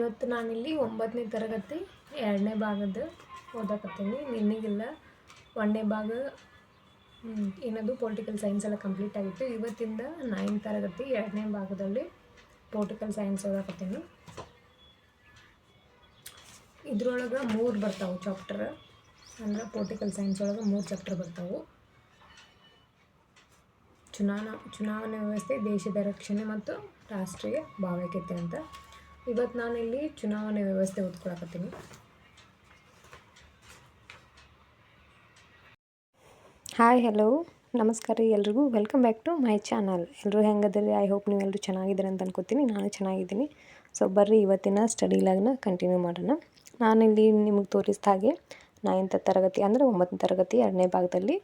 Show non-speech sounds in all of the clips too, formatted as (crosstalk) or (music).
ಇವತ್ತು ನಾನಿಲ್ಲಿ ಒಂಬತ್ತನೇ ತರಗತಿ, ಎರಡನೇ ಭಾಗದ ಓದಾಕತ್ತೀನಿ. ನಿನ್ನೆಗೆಲ್ಲ ಒಂದನೇ ಭಾಗ ಏನದು? ಪೊಲಿಟಿಕಲ್ ಸೈನ್ಸ್ ಎಲ್ಲ ಕಂಪ್ಲೀಟ್ ಆಗಿತ್ತು. ಇವತ್ತಿಂದ ನೈನ್ ತರಗತಿ, ಎರಡನೇ ಭಾಗದಲ್ಲಿ ಪೊಲಿಟಿಕಲ್ ಸೈನ್ಸ್ ಓದಾಕತ್ತೀನಿ. ಇದ್ರೊಳಗೆ ಮೂರು ಬರ್ತಾವೆ ಚಾಪ್ಟರ್ ಅಂದ್ರೆ ಪೊಲಿಟಿಕಲ್ ಸೈನ್ಸ್ ಒಳಗೆ ಮೂರು ಚಾಪ್ಟರ್ ಬರ್ತಾವೆ. ಚುನಾವಣಾ ಚುನಾವಣಾ ವ್ಯವಸ್ಥೆ, ದೇಶದ ರಕ್ಷಣೆ ಮತ್ತು ರಾಷ್ಟ್ರೀಯ ಭಾವೈಕ್ಯತೆ ಅಂತ. ಇವತ್ತು ನಾನಿಲ್ಲಿ ಚುನಾವಣೆ ವ್ಯವಸ್ಥೆ ಓದ್ಕೊಳಕತ್ತೀನಿ ಹಾಯ್ ಹಲೋ ನಮಸ್ಕಾರ ರೀ ಎಲ್ರಿಗೂ. Welcome back to my channel ಎಲ್ಲರೂ ಹೆಂಗದಿರಿ? ಐ ಹೋಪ್ ನೀವು ಎಲ್ಲರೂ ಚೆನ್ನಾಗಿದ್ದೀರಿ ಅಂತ ಅನ್ಕೋತೀನಿ. ನಾನು ಚೆನ್ನಾಗಿದ್ದೀನಿ. ಸೊ ಬರ್ರಿ ಇವತ್ತಿನ ಸ್ಟಡಿ ಲಾಗ್ನ ಕಂಟಿನ್ಯೂ ಮಾಡೋಣ. ನಾನಿಲ್ಲಿ ನಿಮಗೆ ತೋರಿಸಿದ ಹಾಗೆ ನೈನ್ತ್ ತರಗತಿ ಅಂದರೆ ಒಂಬತ್ತನೇ ತರಗತಿ ಎರಡನೇ ಭಾಗದಲ್ಲಿ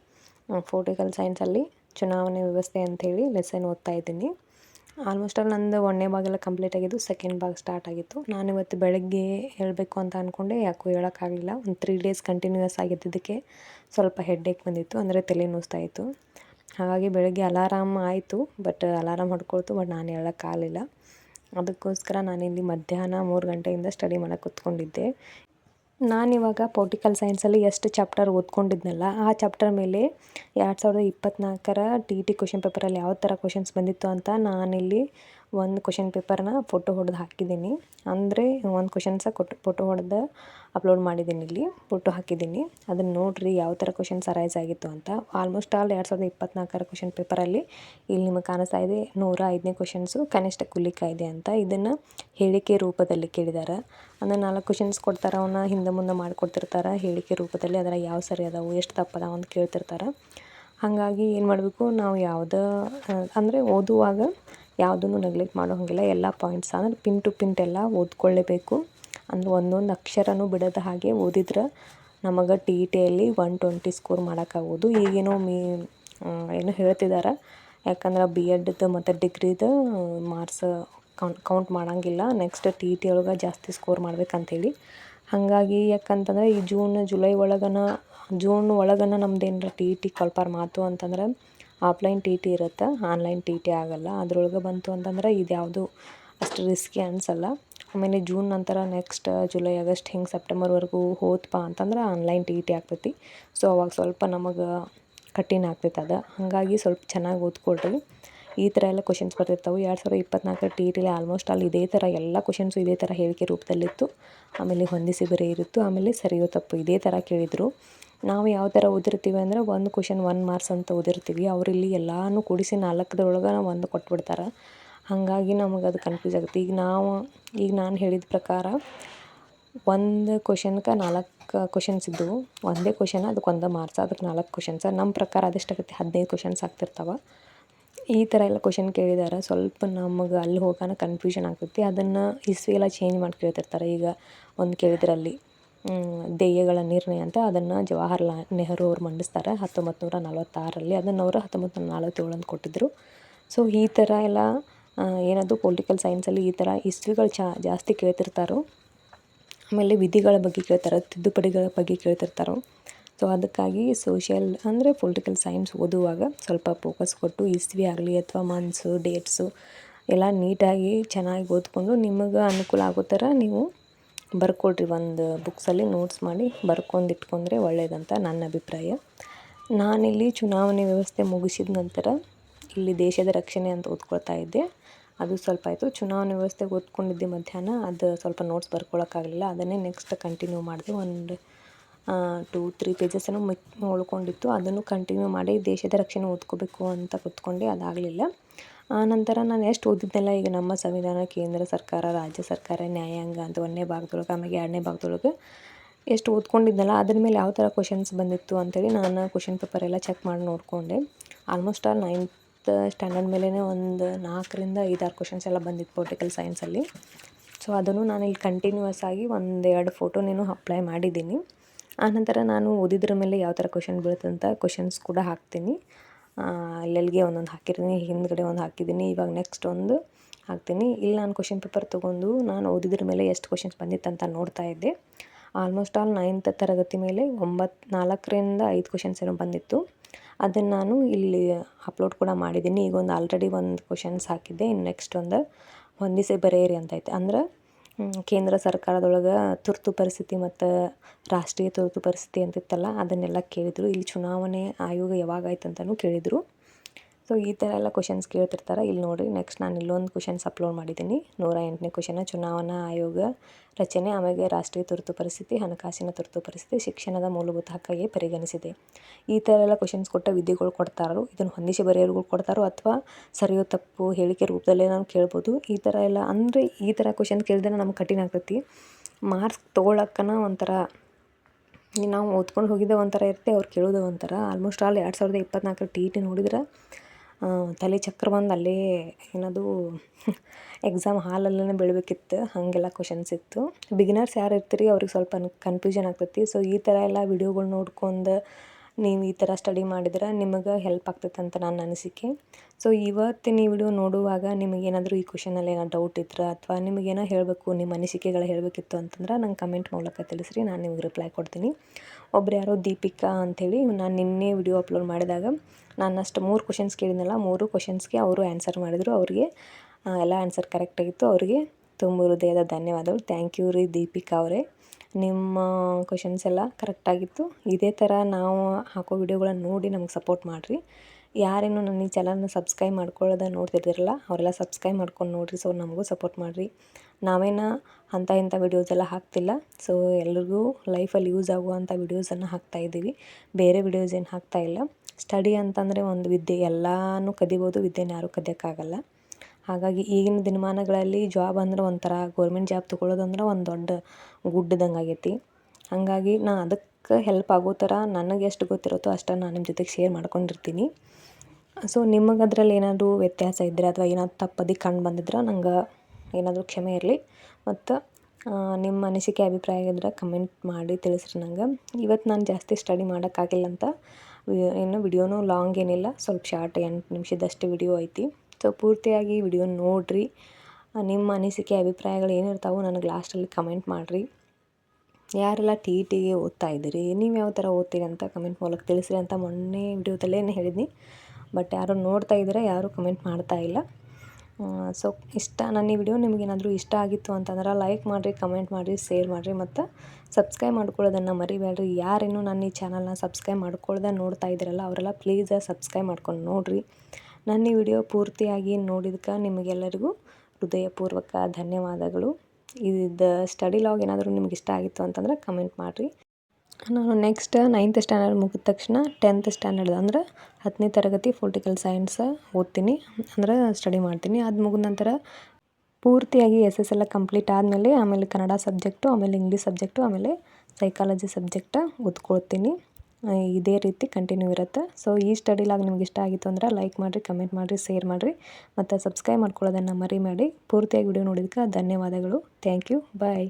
ಪೊಲಿಟಿಕಲ್ ಸೈನ್ಸಲ್ಲಿ ಚುನಾವಣೆ ವ್ಯವಸ್ಥೆ ಅಂಥೇಳಿ ಲೆಸನ್ ಓದ್ತಾ ಇದ್ದೀನಿ. ಆಲ್ಮೋಸ್ಟ್ ಆಲ್ ನಂದು ಒಂದನೇ ಭಾಗೆಲ್ಲ ಕಂಪ್ಲೀಟ್ ಆಗಿದ್ದು ಸೆಕೆಂಡ್ ಭಾಗ ಸ್ಟಾರ್ಟ್ ಆಗಿತ್ತು. ನಾನು ಇವತ್ತು ಬೆಳಗ್ಗೆ ಹೇಳಬೇಕು ಅಂತ ಅಂದ್ಕೊಂಡೆ ಯಾಕೋ ಹೇಳೋಕ್ಕಾಗಲಿಲ್ಲ. ಒಂದು ತ್ರೀ ಡೇಸ್ ಕಂಟಿನ್ಯೂಯಸ್ ಆಗಿದ್ದಕ್ಕೆ ಸ್ವಲ್ಪ ಹೆಡ್ಡೇಕ್ ಬಂದಿತ್ತು, ಅಂದರೆ ತಲೆ ನೋಸ್ತಾ ಇತ್ತು. ಹಾಗಾಗಿ ಬೆಳಗ್ಗೆ ಅಲಾರಾಮ್ ಆಯಿತು ಬಟ್ ಅಲಾರಾಮ್ ಹೊಡ್ಕೊಳ್ತು ಬಟ್ ನಾನು ಹೇಳೋಕ್ಕಾಗಲಿಲ್ಲ. ಅದಕ್ಕೋಸ್ಕರ ನಾನಿಲ್ಲಿ ಮಧ್ಯಾಹ್ನ ಮೂರು ಗಂಟೆಯಿಂದ ಸ್ಟಡಿ ಮಾಡೋಕ್ಕೆ ಕೂತ್ಕೊಂಡಿದ್ದೆ. ನಾನಿವಾಗ ಪೊಲಿಟಿಕಲ್ ಸೈನ್ಸಲ್ಲಿ ಎಷ್ಟು ಚಾಪ್ಟರ್ ಓದ್ಕೊಂಡಿದ್ನಲ್ಲ, ಆ ಚಾಪ್ಟರ್ ಮೇಲೆ ಎರಡು ಸಾವಿರದ ಇಪ್ಪತ್ತ್ನಾಲ್ಕರ ಟಿ ಟಿ ಕ್ವಶನ್ ಪೇಪರಲ್ಲಿ ಯಾವ ಥರ ಕ್ವಶನ್ಸ್ ಬಂದಿತ್ತು ಅಂತ ನಾನಿಲ್ಲಿ ಒಂದು ಕ್ವಶನ್ ಪೇಪರ್ನ ಫೋಟೋ ಹೊಡೆದು ಹಾಕಿದ್ದೀನಿ. ಅಂದರೆ ಒಂದು ಕ್ವಶನ್ಸ ಕೊಟ್ಟು ಫೋಟೋ ಹೊಡೆದು ಅಪ್ಲೋಡ್ ಮಾಡಿದ್ದೀನಿ ಇಲ್ಲಿ ಫೋಟೋ ಹಾಕಿದ್ದೀನಿ. ಅದನ್ನು ನೋಡಿರಿ ಯಾವ ಥರ ಕ್ವಶನ್ಸ್ ಅರೈಸ್ ಆಗಿತ್ತು ಅಂತ. ಆಲ್ಮೋಸ್ಟ್ ಆಲ್ ಎರಡು ಸಾವಿರದ ಇಪ್ಪತ್ನಾಲ್ಕರ ಕ್ವಶನ್ ಪೇಪರಲ್ಲಿ ಇಲ್ಲಿ ನಿಮಗೆ ಕಾಣಿಸ್ತಾ ಇದೆ ನೂರ ಐದನೇ ಕ್ವಶನ್ಸು ಕನಿಷ್ಠ ಕುಲಿಕ ಇದೆ ಅಂತ. ಇದನ್ನು ಹೇಳಿಕೆ ರೂಪದಲ್ಲಿ ಕೇಳಿದ್ದಾರೆ ಅಂದರೆ ನಾಲ್ಕು ಕ್ವಶನ್ಸ್ ಕೊಡ್ತಾರೆ ಅವನ್ನ ಹಿಂದೆ ಮುಂದೆ ಮಾಡಿಕೊಡ್ತಿರ್ತಾರೆ ಹೇಳಿಕೆ ರೂಪದಲ್ಲಿ. ಅದರ ಯಾವ ಸರಿ ಅದಾವು, ಎಷ್ಟು ತಪ್ಪದಾವ ಅಂತ ಕೇಳ್ತಿರ್ತಾರೆ. ಹಾಗಾಗಿ ಏನು ಮಾಡಬೇಕು, ನಾವು ಯಾವುದೇ, ಅಂದರೆ ಓದುವಾಗ ಯಾವುದನ್ನು ನೆಗ್ಲೆಕ್ಟ್ ಮಾಡೋ ಹಾಗಿಲ್ಲ ಎಲ್ಲ ಪಾಯಿಂಟ್ಸ್ ಅಂದ್ರೆ ಪಿನ್ ಟು ಪಿಂಟ್ ಎಲ್ಲ ಓದ್ಕೊಳ್ಳೇಬೇಕು. ಅಂದ್ರೆ ಒಂದೊಂದು ಅಕ್ಷರನೂ ಬಿಡದ ಹಾಗೆ ಓದಿದ್ರೆ ನಮಗೆ ಟಿ ಇ ಟಿಯಲ್ಲಿ ಒನ್ ಟ್ವೆಂಟಿ ಸ್ಕೋರ್ ಮಾಡೋಕ್ಕಾಗೋದು. ಈಗೇನೋ ಮೀ ಏನೋ ಹೇಳ್ತಿದ್ದಾರೆ ಯಾಕಂದ್ರೆ ಬಿ ಎಡ್ದು ಮತ್ತು ಡಿಗ್ರಿದು ಮಾರ್ಕ್ಸ್ ಕೌಂಟ್ ಕೌಂಟ್ ಮಾಡೋಂಗಿಲ್ಲ. ನೆಕ್ಸ್ಟ್ ಟಿ ಇ ಟಿ ಒಳಗೆ ಜಾಸ್ತಿ ಸ್ಕೋರ್ ಮಾಡ್ಬೇಕಂತೇಳಿ. ಹಾಗಾಗಿ ಯಾಕಂತಂದ್ರೆ ಈ ಜೂನ್ ಜುಲೈ ಒಳಗನ ಜೂನ್ ಒಳಗನ ನಮ್ದು ಏನಾರ ಟಿ ಇ ಟಿ ಕಲ್ಪಾರ್ ಮಾತು ಅಂತಂದ್ರೆ ಆಫ್ಲೈನ್ ಟಿ ಟಿ ಇರುತ್ತೆ, ಆನ್ಲೈನ್ ಟಿ ಟಿ ಆಗೋಲ್ಲ. ಅದ್ರೊಳಗೆ ಬಂತು ಅಂತಂದ್ರೆ ಇದು ಯಾವುದು ಅಷ್ಟು ರಿಸ್ಕಿ ಅನಿಸಲ್ಲ. ಆಮೇಲೆ ಜೂನ್ ನಂತರ ನೆಕ್ಸ್ಟ್ ಜುಲೈ ಆಗಸ್ಟ್ ಹಿಂಗೆ ಸೆಪ್ಟೆಂಬರ್ವರೆಗೂ ಹೋದಪ್ಪ ಅಂತಂದ್ರೆ ಆನ್ಲೈನ್ ಟಿ ಟಿ ಆಗ್ತೈತಿ. ಸೊ ಅವಾಗ ಸ್ವಲ್ಪ ನಮಗೆ ಕಠಿಣ ಆಗ್ತೈತೆ ಅದು. ಹಾಗಾಗಿ ಸ್ವಲ್ಪ ಚೆನ್ನಾಗಿ ಓದ್ಕೊಳ್ರಿ. ಈ ಥರ ಎಲ್ಲ ಕ್ವಶನ್ಸ್ ಬರ್ತಿರ್ತಾವೆ. ಎರಡು ಸಾವಿರದ ಇಪ್ಪತ್ನಾಲ್ಕರ ಟಿ ಟಿಲಿ ಆಲ್ಮೋಸ್ಟ್ ಅಲ್ಲಿ ಇದೇ ಥರ ಎಲ್ಲ ಕ್ವಶನ್ಸು ಇದೇ ಥರ ಹೇಳಿಕೆ ರೂಪದಲ್ಲಿತ್ತು. ಆಮೇಲೆ ಹೊಂದಿಸಿ ಬೇರೆ ಇರುತ್ತು. ಆಮೇಲೆ ಸರಿಯೋ ತಪ್ಪು ಇದೇ ಥರ ಕೇಳಿದರು. ನಾವು ಯಾವ ಥರ ಓದಿರ್ತೀವಿ ಅಂದರೆ ಒಂದು ಕ್ವಶನ್ ಒನ್ ಮಾರ್ಕ್ಸ್ ಅಂತ ಓದಿರ್ತೀವಿ. ಇಲ್ಲಿ ಎಲ್ಲನೂ ಕೂಡಿಸಿ ನಾಲ್ಕದ್ರೊಳಗೆ ನಾವು ಒಂದು ಕೊಟ್ಬಿಡ್ತಾರೆ. ಹಾಗಾಗಿ ನಮಗೆ ಅದು ಕನ್ಫ್ಯೂಸ್ ಆಗುತ್ತೆ. ಈಗ ನಾವು, ಈಗ ನಾನು ಹೇಳಿದ ಪ್ರಕಾರ ಒಂದು ಕ್ವಶನ್ಗೆ ನಾಲ್ಕು ಕ್ವಶನ್ಸ್ ಇದ್ದವು ಒಂದೇ ಕ್ವಶನ್ ಅದಕ್ಕೆ ಒಂದೇ ಮಾರ್ಕ್ಸ್ ಅದಕ್ಕೆ ನಾಲ್ಕು ಕ್ವಶನ್ಸ ನಮ್ಮ ಪ್ರಕಾರ ಅದೆಷ್ಟಾಗುತ್ತೆ? ಹದಿನೈದು ಕ್ವಶನ್ಸ್ ಆಗ್ತಿರ್ತಾವೆ. ಈ ಥರ ಎಲ್ಲ ಕ್ವಶನ್ ಕೇಳಿದಾರೆ. ಸ್ವಲ್ಪ ನಮಗೆ ಅಲ್ಲಿ ಹೋಗೋಣ ಕನ್ಫ್ಯೂಷನ್ ಆಗ್ತೈತಿ ಅದನ್ನು ಇಸ್ವಿ ಎಲ್ಲ ಚೇಂಜ್ ಮಾಡಿ ಕೇಳ್ತಿರ್ತಾರೆ ಈಗ ಒಂದು ಕೇಳಿದ್ರಲ್ಲಿ. ಧ್ಯೇಯಗಳ ನಿರ್ಣಯ ಅಂತ ಅದನ್ನು ಜವಾಹರ್ಲಾಲ್ ನೆಹರು ಅವರು ಮಂಡಿಸ್ತಾರೆ. ಹತ್ತೊಂಬತ್ತು ನೂರ ನಲವತ್ತಾರರಲ್ಲಿ ಅದನ್ನು ಅವರು ಹತ್ತೊಂಬತ್ತು ನೂರ ನಲವತ್ತೇಳು ಅಂತ ಕೊಟ್ಟಿದ್ದರು ಸೊ ಈ ಥರ ಎಲ್ಲ ಏನದು ಪೊಲಿಟಿಕಲ್ ಸೈನ್ಸಲ್ಲಿ ಈ ಥರ ಇಸ್ವಿಗಳು ಚಾ, ಜಾಸ್ತಿ ಕೇಳ್ತಿರ್ತಾರೋ, ಆಮೇಲೆ ವಿಧಿಗಳ ಬಗ್ಗೆ ಕೇಳ್ತಾರೆ, ತಿದ್ದುಪಡಿಗಳ ಬಗ್ಗೆ ಕೇಳ್ತಿರ್ತಾರೋ ಸೊ ಅದಕ್ಕಾಗಿ ಸೋಷಿಯಲ್ ಅಂದರೆ ಪೊಲಿಟಿಕಲ್ ಸೈನ್ಸ್ ಓದುವಾಗ ಸ್ವಲ್ಪ ಫೋಕಸ್ ಕೊಟ್ಟು ಇಸ್ವಿ ಆಗಲಿ ಅಥವಾ ಮಂತ್ಸು ಡೇಟ್ಸು ಎಲ್ಲ ನೀಟಾಗಿ ಚೆನ್ನಾಗಿ ಓದ್ಕೊಂಡು ನಿಮಗೆ ಅನುಕೂಲ ಆಗೋ ಥರ ನೀವು ಬರ್ಕೊಳ್ರಿ ಒಂದು ಬುಕ್ಸಲ್ಲಿ ನೋಟ್ಸ್ ಮಾಡಿ ಬರ್ಕೊಂಡು ಇಟ್ಕೊಂಡ್ರೆ ಒಳ್ಳೆಯದಂತ ನನ್ನ ಅಭಿಪ್ರಾಯ. ನಾನಿಲ್ಲಿ ಚುನಾವಣೆ ವ್ಯವಸ್ಥೆ ಮುಗಿಸಿದ ನಂತರ ಇಲ್ಲಿ ದೇಶದ ರಕ್ಷಣೆ ಅಂತ ಓದ್ಕೊಳ್ತಾ ಇದ್ದೆ. ಅದು ಸ್ವಲ್ಪ ಆಯಿತು. ಚುನಾವಣೆ ವ್ಯವಸ್ಥೆ ಓದ್ಕೊಂಡಿದ್ದೆ ಮಧ್ಯಾಹ್ನ. ಅದು ಸ್ವಲ್ಪ ನೋಟ್ಸ್ ಬರ್ಕೊಳೋಕ್ಕಾಗಲಿಲ್ಲ. ಅದನ್ನೇ ನೆಕ್ಸ್ಟ್ ಕಂಟಿನ್ಯೂ ಮಾಡಿದೆ. ಒಂದು ಟೂ ತ್ರೀ ಪೇಜಸ್ ಏನೋ ಮಿಕ್ ಉಳ್ಕೊಂಡಿತ್ತು ಅದನ್ನು ಕಂಟಿನ್ಯೂ ಮಾಡಿ ದೇಶದ ರಕ್ಷಣೆ ಓದ್ಕೋಬೇಕು ಅಂತ ಕೂತ್ಕೊಂಡೆ, ಅದಾಗಲಿಲ್ಲ. ನಂತರ ನಾನು ಎಷ್ಟು ಓದಿದ್ನಲ್ಲ, ಈಗ ನಮ್ಮ ಸಂವಿಧಾನ, ಕೇಂದ್ರ ಸರ್ಕಾರ, ರಾಜ್ಯ ಸರ್ಕಾರ, ನ್ಯಾಯಾಂಗ ಅಂತ ಒಂದನೇ ಭಾಗದೊಳಗೆ, ಆಮೇಲೆ ಎರಡನೇ ಭಾಗದೊಳಗೆ ಎಷ್ಟು ಓದ್ಕೊಂಡಿದ್ನಲ್ಲ, ಅದ್ರ ಮೇಲೆ ಯಾವ ಥರ ಕ್ವಶನ್ಸ್ ಬಂದಿತ್ತು ಅಂತೇಳಿ ನಾನು ಕ್ವಶನ್ ಪೇಪರ್ ಎಲ್ಲ ಚೆಕ್ ಮಾಡಿ ನೋಡಿಕೊಂಡೆ. ಆಲ್ಮೋಸ್ಟ್ ಆಲ್ ನೈನ್ತ್ ಸ್ಟ್ಯಾಂಡರ್ಡ್ ಮೇಲೇ ಒಂದು ನಾಲ್ಕರಿಂದ ಐದಾರು ಕ್ವಶನ್ಸ್ ಎಲ್ಲ ಬಂದಿತ್ತು ಪೊಲಿಟಿಕಲ್ ಸೈನ್ಸಲ್ಲಿ ಸೊ ಅದನ್ನು ನಾನು ಇಲ್ಲಿ ಕಂಟಿನ್ಯೂಸ್ ಆಗಿ ಒಂದೆರಡು ಫೋಟೋನೇನು ಅಪ್ಲೈ ಮಾಡಿದ್ದೀನಿ. ಆನಂತರ ನಾನು ಓದಿದ್ರ ಮೇಲೆ ಯಾವ ಥರ ಕ್ವಶನ್ ಬೀಳುತ್ತಂತ ಕ್ವಶನ್ಸ್ ಕೂಡ ಹಾಕ್ತೀನಿ. ಅಲ್ಲಲ್ಲಿಗೆ ಒಂದೊಂದು ಹಾಕಿರ್ತೀನಿ ಹಿಂದ್ಗಡೆ ಒಂದು ಹಾಕಿದ್ದೀನಿ ಇವಾಗ ನೆಕ್ಸ್ಟ್ ಒಂದು ಹಾಕ್ತೀನಿ. ಇಲ್ಲಿ ನಾನು ಕ್ವಶನ್ ಪೇಪರ್ ತೊಗೊಂಡು ನಾನು ಓದಿದ್ರ ಮೇಲೆ ಎಷ್ಟು ಕ್ವಶನ್ಸ್ ಬಂದಿತ್ತಂತ ನೋಡ್ತಾ ಇದ್ದೆ. ಆಲ್ಮೋಸ್ಟ್ ಆಲ್ ನೈನ್ತ್ ತರಗತಿ ಮೇಲೆ ಒಂಬತ್ತು ನಾಲ್ಕರಿಂದ ಐದು ಕ್ವಶನ್ಸ್ ಏನೋ ಬಂದಿತ್ತು. ಅದನ್ನು ನಾನು ಇಲ್ಲಿ ಅಪ್ಲೋಡ್ ಕೂಡ ಮಾಡಿದ್ದೀನಿ. ಈಗ ಒಂದು ಆಲ್ರೆಡಿ ಒಂದು ಕ್ವಶನ್ಸ್ ಹಾಕಿದ್ದೆ. ಇನ್ನು ನೆಕ್ಸ್ಟ್ ಒಂದು ಹೊಂದಿಸಿ ಬರೆಯಿರಿ ಅಂತೈತೆ ಅಂದ್ರೆ ಹ್ಮ್, ಕೇಂದ್ರ ಸರ್ಕಾರದೊಳಗೆ ತುರ್ತು ಪರಿಸ್ಥಿತಿ ಮತ್ತು ರಾಷ್ಟ್ರೀಯ ತುರ್ತು ಪರಿಸ್ಥಿತಿ ಅಂತಿತ್ತಲ್ಲ, ಅದನ್ನೆಲ್ಲ ಕೇಳಿದರು. ಇಲ್ಲಿ ಚುನಾವಣೆ ಆಯೋಗ ಯಾವಾಗ ಆಯ್ತು ಅಂತಲೂ ಕೇಳಿದರು. ಸೊ ಈ ಥರ ಎಲ್ಲ ಕ್ವಶನ್ಸ್ ಕೇಳ್ತಿರ್ತಾರೆ. ಇಲ್ಲಿ ನೋಡಿರಿ ನೆಕ್ಸ್ಟ್ ನಾನು ಇಲ್ಲೊಂದು ಕ್ವಶನ್ಸ್ ಅಪ್ಲೋಡ್ ಮಾಡಿದ್ದೀನಿ ನೂರ ಎಂಟನೇ ಕ್ವಶನ್ ಚುನಾವಣಾ ಆಯೋಗ ರಚನೆ ಆಮೇಲೆ ರಾಷ್ಟ್ರೀಯ ತುರ್ತು ಪರಿಸ್ಥಿತಿ, ಹಣಕಾಸಿನ ತುರ್ತು ಪರಿಸ್ಥಿತಿ, ಶಿಕ್ಷಣದ ಮೂಲಭೂತ ಹಕ್ಕಾಗಿ ಪರಿಗಣಿಸಿದೆ. ಈ ಥರ ಎಲ್ಲ ಕ್ವಶನ್ಸ್ ಕೊಟ್ಟ ವಿದ್ಯೆಗಳು ಕೊಡ್ತಾರೋ, ಇದನ್ನು ಹೊಂದಿಸಿ ಬರೆಯೋರ್ಗಳು ಕೊಡ್ತಾರೋ, ಅಥವಾ ಸರಿಯೋ ತಪ್ಪು ಹೇಳಿಕೆ ರೂಪದಲ್ಲೇ ನಾವು ಕೇಳ್ಬೋದು. ಈ ಥರ ಎಲ್ಲ, ಅಂದರೆ ಈ ಥರ ಕ್ವಶನ್ ಕೇಳಿದ್ರೆ ನಮ್ಗೆ ಕಠಿಣ ಆಗ್ತೈತಿ. ಮಾರ್ಕ್ಸ್ ತೊಗೊಳಕ್ಕನ ಒಂಥರ ನಾವು ಓದ್ಕೊಂಡು ಹೋಗಿದ್ದೆ ಒಂಥರ ಇರುತ್ತೆ, ಅವ್ರು ಕೇಳೋದು ಒಂಥರ. ಆಲ್ಮೋಸ್ಟ್ ಆಲ್ ಎರಡು ಸಾವಿರದ ಇಪ್ಪತ್ನಾಲ್ಕರ ಟಿ ಇ ಟಿ ನೋಡಿದ್ರೆ ತಲೆ ಚಕ್ರ ಬಂದು ಅಲ್ಲೇ ಏನದು (laughs) ಎಕ್ಸಾಮ್ ಹಾಲಲ್ಲೇ ಬೀಳ್ಬೇಕಿತ್ತು. ಹಾಗೆಲ್ಲ ಕ್ವಶನ್ಸ್ ಇತ್ತು. ಬಿಗಿನರ್ಸ್ ಯಾರು ಇರ್ತೀರಿ? ಅವ್ರಿಗೆ ಸ್ವಲ್ಪ ಕನ್ಫ್ಯೂಷನ್ ಆಗ್ತೈತಿ. ಸೊ ಈ ಥರ ಎಲ್ಲ ವಿಡಿಯೋಗಳು ನೋಡ್ಕೊಂಡು ನೀವು ಈ ಥರ ಸ್ಟಡಿ ಮಾಡಿದ್ರೆ ನಿಮಗೆ ಹೆಲ್ಪ್ ಆಗ್ತೈತೆ ಅಂತ ನನ್ನ ಅನಿಸಿಕೆ. ಸೊ ಇವತ್ತಿನ ಈ ವಿಡಿಯೋ ನೋಡುವಾಗ ನಿಮಗೇನಾದರೂ ಈ ಕ್ವಶನಲ್ಲಿ ಏನೋ ಡೌಟ್ ಇದ್ರೆ ಅಥವಾ ನಿಮಗೇನೋ ಹೇಳಬೇಕು ನಿಮ್ಮ ಅನಿಸಿಕೆಗಳು ಹೇಳಬೇಕಿತ್ತು ಅಂತಂದ್ರೆ ನಂಗೆ ಕಮೆಂಟ್ ಮೂಲಕ ತಿಳಿಸ್ರಿ. ನಾನು ನಿಮ್ಗೆ ರಿಪ್ಲೈ ಕೊಡ್ತೀನಿ. ಒಬ್ರು ಯಾರೋ ದೀಪಿಕಾ ಅಂಥೇಳಿ ನಾನು ನಿನ್ನೆ ವಿಡಿಯೋ ಅಪ್ಲೋಡ್ ಮಾಡಿದಾಗ ನಾನು ಅಷ್ಟು ಮೂರು ಕ್ವಶನ್ಸ್ ಕೇಳಿದ್ನಲ್ಲ, ಮೂರು ಕ್ವಶನ್ಸ್ಗೆ ಅವರು ಆನ್ಸರ್ ಮಾಡಿದರು. ಅವರಿಗೆ ಎಲ್ಲ ಆನ್ಸರ್ ಕರೆಕ್ಟ್ ಆಗಿತ್ತು. ಅವರಿಗೆ ತುಂಬ ಹೃದಯದ ಧನ್ಯವಾದಗಳು. ಥ್ಯಾಂಕ್ ಯು ರೀ ದೀಪಿಕಾ ಅವರೇ. ನಿಮ್ಮ ಕ್ವಶನ್ಸ್ ಎಲ್ಲ ಕರೆಕ್ಟಾಗಿತ್ತು ಇದೇ ಥರ ನಾವು ಹಾಕೋ ವಿಡಿಯೋಗಳನ್ನು ನೋಡಿ ನಮ್ಗೆ ಸಪೋರ್ಟ್ ಮಾಡಿರಿ. ಯಾರೇನು ನನ್ನ ಈ ಚಾನಲ್ನ ಸಬ್ಸ್ಕ್ರೈಬ್ ಮಾಡ್ಕೊಳ್ಳೋದ ನೋಡ್ತಿದ್ದೀರಲ್ಲ ಅವರೆಲ್ಲ ಸಬ್ಸ್ಕ್ರೈಬ್ ಮಾಡ್ಕೊಂಡು ನೋಡಿರಿ ಸೊ ನಮಗೂ ಸಪೋರ್ಟ್ ಮಾಡಿರಿ. ನಾವೇನು ಅಂಥ ಇಂಥ ವಿಡಿಯೋಸ್ ಎಲ್ಲ ಹಾಕ್ತಿಲ್ಲ ಸೊ ಎಲ್ರಿಗೂ ಲೈಫಲ್ಲಿ ಯೂಸ್ ಆಗುವಂಥ ವಿಡಿಯೋಸನ್ನು ಹಾಕ್ತಾ ಇದ್ದೀವಿ. ಬೇರೆ ವಿಡಿಯೋಸ್ ಏನು ಹಾಕ್ತಾ ಇಲ್ಲ. ಸ್ಟಡಿ ಅಂತಂದರೆ ಒಂದು ವಿದ್ಯೆ, ಎಲ್ಲನೂ ಕದಿಬೋದು, ವಿದ್ಯೆನ ಯಾರೂ ಕದಿಯೋಕ್ಕಾಗಲ್ಲ ಹಾಗಾಗಿ ಈಗಿನ ದಿನಮಾನಗಳಲ್ಲಿ ಜಾಬ್ ಅಂದ್ರೆ ಒಂಥರ ಗೌರ್ಮೆಂಟ್ ಜಾಬ್ ತೊಗೊಳೋದಂದ್ರೆ ಒಂದು ದೊಡ್ಡ ಗುಡ್ಡದಂಗೆ ಆಗೈತಿ. ಹಾಗಾಗಿ ನಾ ಅದಕ್ಕೆ ಹೆಲ್ಪ್ ಆಗೋ ಥರ ನನಗೆ ಎಷ್ಟು ಗೊತ್ತಿರುತ್ತೋ ಅಷ್ಟನ್ನು ನಾನು ನಿಮ್ಮ ಜೊತೆಗೆ ಶೇರ್ ಮಾಡ್ಕೊಂಡಿರ್ತೀನಿ. ಸೊ ನಿಮಗೆ ಅದರಲ್ಲಿ ಏನಾದರೂ ವ್ಯತ್ಯಾಸ ಇದ್ದರೆ ಅಥವಾ ಏನಾದರೂ ತಪ್ಪದಿ ಕಂಡು ಬಂದಿದ್ರೆ ನಂಗೆ ಏನಾದರೂ ಕ್ಷಮೆ ಇರಲಿ. ಮತ್ತು ನಿಮ್ಮ ಅನಿಸಿಕೆ, ಅಭಿಪ್ರಾಯ ಇದ್ರೆ ಕಮೆಂಟ್ ಮಾಡಿ ತಿಳಿಸ್ರಿ ನಂಗೆ. ಇವತ್ತು ನಾನು ಜಾಸ್ತಿ ಸ್ಟಡಿ ಮಾಡೋಕ್ಕಾಗಿಲ್ಲ ಅಂತ ಏನು ವಿಡಿಯೋನೂ ಲಾಂಗ್ ಏನಿಲ್ಲ. ಸ್ವಲ್ಪ ಶಾರ್ಟ್ ಎಂಟು ನಿಮಿಷದಷ್ಟು ವಿಡಿಯೋ ಐತಿ. ಸೊ ಪೂರ್ತಿಯಾಗಿ ವಿಡಿಯೋ ನೋಡಿರಿ. ನಿಮ್ಮ ಅನಿಸಿಕೆ, ಅಭಿಪ್ರಾಯಗಳು ಏನಿರ್ತಾವೋ ನನಗೆ ಲಾಸ್ಟಲ್ಲಿ ಕಮೆಂಟ್ ಮಾಡಿರಿ. ಯಾರೆಲ್ಲ ಟಿ ಟಿಗೆ ಓದ್ತಾ ಇದ್ದೀರಿ, ನೀವು ಯಾವ ಥರ ಓದ್ತೀರಿ ಅಂತ ಕಮೆಂಟ್ ಮೂಲಕ ತಿಳಿಸ್ರಿ ಅಂತ ಮೊನ್ನೆ ವಿಡಿಯೋದಲ್ಲೇ ಹೇಳಿದ್ನಿ. ಬಟ್ ಯಾರು ನೋಡ್ತಾ ಇದ್ದೀರಾ, ಯಾರೂ ಕಮೆಂಟ್ ಮಾಡ್ತಾ ಇಲ್ಲ. ಸೊ ಇಷ್ಟ, ನನ್ನ ಈ ವಿಡಿಯೋ ನಿಮಗೇನಾದರೂ ಇಷ್ಟ ಆಗಿತ್ತು ಅಂತಂದ್ರೆ ಲೈಕ್ ಮಾಡಿರಿ ಕಮೆಂಟ್ ಮಾಡಿರಿ ಶೇರ್ ಮಾಡಿರಿ ಮತ್ತು ಸಬ್ಸ್ಕ್ರೈಬ್ ಮಾಡ್ಕೊಳ್ಳೋದನ್ನು ಮರಿಬೇಡ್ರಿ. ಯಾರೇನು ನನ್ನ ಈ ಚಾನಲ್ನ ಸಬ್ಸ್ಕ್ರೈಬ್ ಮಾಡ್ಕೊಳ್ದೆ ನೋಡ್ತಾ ಇದ್ದೀರಲ್ಲ, ಅವರೆಲ್ಲ ಪ್ಲೀಸ್ ಸಬ್ಸ್ಕ್ರೈಬ್ ಮಾಡ್ಕೊಂಡು ನೋಡಿರಿ. ನನ್ನ ಈ ವಿಡಿಯೋ ಪೂರ್ತಿಯಾಗಿ ನೋಡಿದಕ್ಕೆ ನಿಮಗೆಲ್ಲರಿಗೂ ಹೃದಯಪೂರ್ವಕ ಧನ್ಯವಾದಗಳು. ಇದು ಸ್ಟಡಿ ಲಾಗ್ ಏನಾದರೂ ನಿಮ್ಗೆ ಇಷ್ಟ ಆಗಿತ್ತು ಅಂತಂದ್ರೆ ಕಮೆಂಟ್ ಮಾಡಿರಿ. ನಾನು ನೆಕ್ಸ್ಟ್ ನೈನ್ತ್ ಸ್ಟ್ಯಾಂಡರ್ಡ್ ಮುಗಿದ ತಕ್ಷಣ ಟೆಂತ್ ಸ್ಟ್ಯಾಂಡರ್ಡ್ ಅಂದ್ರೆ ಹತ್ತನೇ ತರಗತಿ ಪೊಲಿಟಿಕಲ್ ಸೈನ್ಸ್ ಓದ್ತೀನಿ. ಅಂದ್ರೆ ಸ್ಟಡಿ ಮಾಡ್ತೀನಿ. ಅದು ಮುಗಿದ ನಂತರ ಪೂರ್ತಿಯಾಗಿ ಎಸ್ ಎಸ್ ಎಲ್ಲ ಕಂಪ್ಲೀಟ್ ಆದಮೇಲೆ ಆಮೇಲೆ ಕನ್ನಡ ಸಬ್ಜೆಕ್ಟು ಆಮೇಲೆ ಇಂಗ್ಲೀಷ್ ಸಬ್ಜೆಕ್ಟು ಆಮೇಲೆ ಸೈಕಾಲಜಿ ಸಬ್ಜೆಕ್ಟ ಓದ್ಕೊಳ್ತೀನಿ. ಇದೇ ರೀತಿ ಕಂಟಿನ್ಯೂ ಇರುತ್ತೆ. ಸೊ ಈ ಸ್ಟಡಿ ಲಾಗ್ ನಿಮ್ಗೆ ಇಷ್ಟ ಆಗಿತ್ತು ಅಂದ್ರೆ ಲೈಕ್ ಮಾಡಿರಿ ಕಮೆಂಟ್ ಮಾಡಿರಿ ಶೇರ್ ಮಾಡಿರಿ. ಮತ್ತು ಸಬ್ಸ್ಕ್ರೈಬ್ ಮಾಡ್ಕೊಳ್ಳೋದನ್ನು ಮರಿಬೇಡಿ. ಪೂರ್ತಿಯಾಗಿ ವಿಡಿಯೋ ನೋಡಿದಕ್ಕೆ ಧನ್ಯವಾದಗಳು. Thank you bye